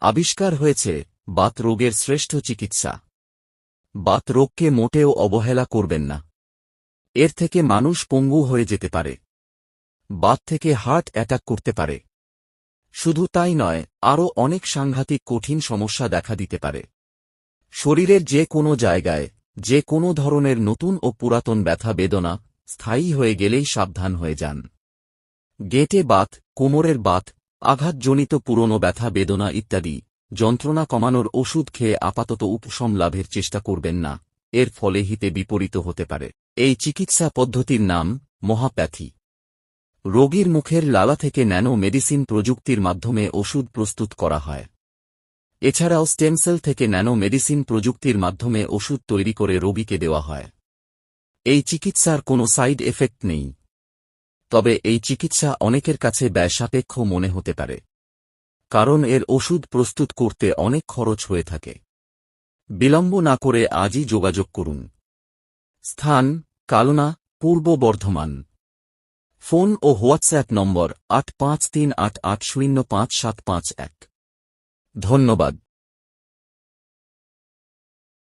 আবিষ্কার হয়েছে বাত রোগের শ্রেষ্ঠ চিকিৎসা। বাত রোগকে মোটেও অবহেলা করবেন না। এর থেকে মানুষ পঙ্গু হয়ে যেতে পারে। বাত থেকে হার্ট অ্যাটাক করতে পারে। শুধু তাই নয়, আরও অনেক সাংঘাতিক কঠিন সমস্যা দেখা দিতে পারে। শরীরের যে কোনো জায়গায়, যে কোনো ধরনের নতুন ও পুরাতন ব্যথা বেদনা স্থায়ী হয়ে গেলেই সাবধান হয়ে যান। গেটে বাত, কোমরের বাত আঘাতজনিত পুরনো ব্যথা, বেদনা ইত্যাদি। যন্ত্রণা কমানোর ওষুধ খেয়ে আপাতত উপশম লাভের চেষ্টা করবেন না। এর ফলে হিতে বিপরীত হতে পারে। এই চিকিৎসা পদ্ধতির নাম মহাপ্যাথি। রোগীর মুখের লালা থেকে ন্যানো মেডিসিন প্রযুক্তির মাধ্যমে ওষুধ প্রস্তুত করা হয়। এছাড়াও স্টেমসেল থেকে ন্যানো মেডিসিন প্রযুক্তির মাধ্যমে ওষুধ তৈরি করে রোগীকে দেওয়া হয়। এই চিকিৎসার কোনো সাইড এফেক্ট নেই। তবে এই চিকিৎসা অনেকের কাছে ব্যয়সাপেক্ষ মনে হতে পারে। কারণ এর ওষুধ প্রস্তুত করতে অনেক খরচ হয়ে থাকে। বিলম্ব না করে আজই যোগাযোগ করুন। স্থান, কালনা, পূর্ব বর্ধমান। ফোন ও হোয়াটসঅ্যাপ নম্বর আট পাঁচ তিন আট আট শূন্য পাঁচ সাত পাঁচ এক। ধন্যবাদ।